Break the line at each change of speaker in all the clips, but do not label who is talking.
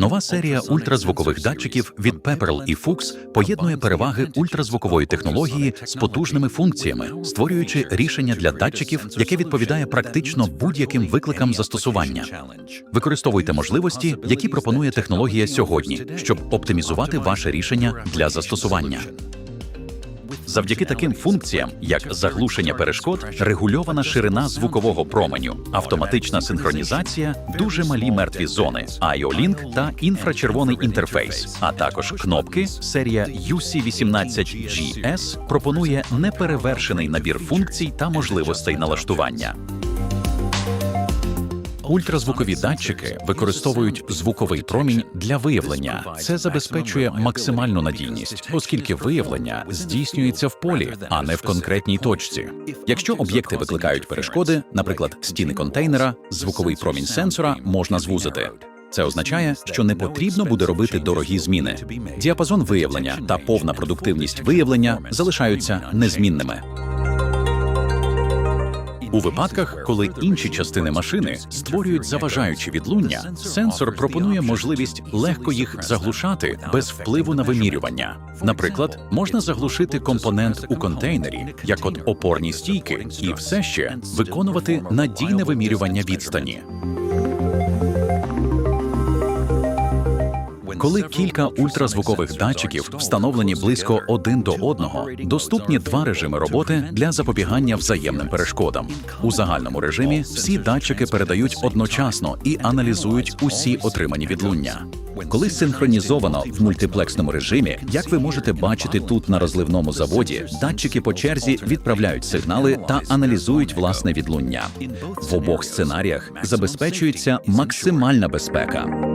Нова серія ультразвукових датчиків від Pepperl і Fuchs поєднує переваги ультразвукової технології з потужними функціями, створюючи рішення для датчиків, яке відповідає практично будь-яким викликам застосування. Використовуйте можливості, які пропонує технологія сьогодні, щоб оптимізувати ваше рішення для застосування. Завдяки таким функціям, як заглушення перешкод, регульована ширина звукового променю, автоматична синхронізація, дуже малі мертві зони, IO-Link та інфрачервоний інтерфейс, а також кнопки, серія UC18GS пропонує неперевершений набір функцій та можливостей налаштування. Ультразвукові датчики використовують звуковий промінь для виявлення. Це забезпечує максимальну надійність, оскільки виявлення здійснюється в полі, а не в конкретній точці. Якщо об'єкти викликають перешкоди, наприклад, стіни контейнера, звуковий промінь сенсора можна звузити. Це означає, що не потрібно буде робити дорогі зміни. Діапазон виявлення та повна продуктивність виявлення залишаються незмінними. У випадках, коли інші частини машини створюють заважаючі відлуння, сенсор пропонує можливість легко їх заглушати без впливу на вимірювання. Наприклад, можна заглушити компонент у контейнері, як от опорні стійки, і все ще виконувати надійне вимірювання відстані. Коли кілька ультразвукових датчиків встановлені близько один до одного, доступні два режими роботи для запобігання взаємним перешкодам. У загальному режимі всі датчики передають одночасно і аналізують усі отримані відлуння. Коли синхронізовано в мультиплексному режимі, як ви можете бачити тут на розливному заводі, датчики по черзі відправляють сигнали та аналізують власне відлуння. В обох сценаріях забезпечується максимальна безпека.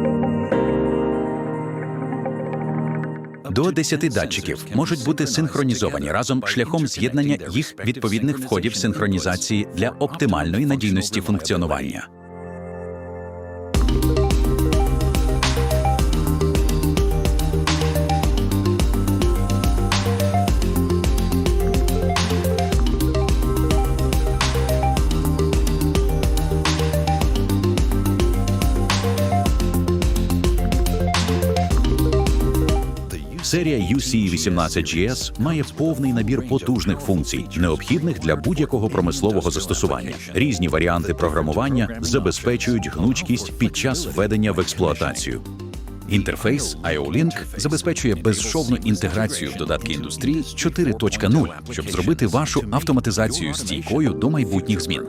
До 10 датчиків можуть бути синхронізовані разом шляхом з'єднання їх відповідних входів синхронізації для оптимальної надійності функціонування. Серія UC18GS має повний набір потужних функцій, необхідних для будь-якого промислового застосування. Різні варіанти програмування забезпечують гнучкість під час введення в експлуатацію. Інтерфейс IO-Link забезпечує безшовну інтеграцію в додатки індустрії 4.0, щоб зробити вашу автоматизацію стійкою до майбутніх змін.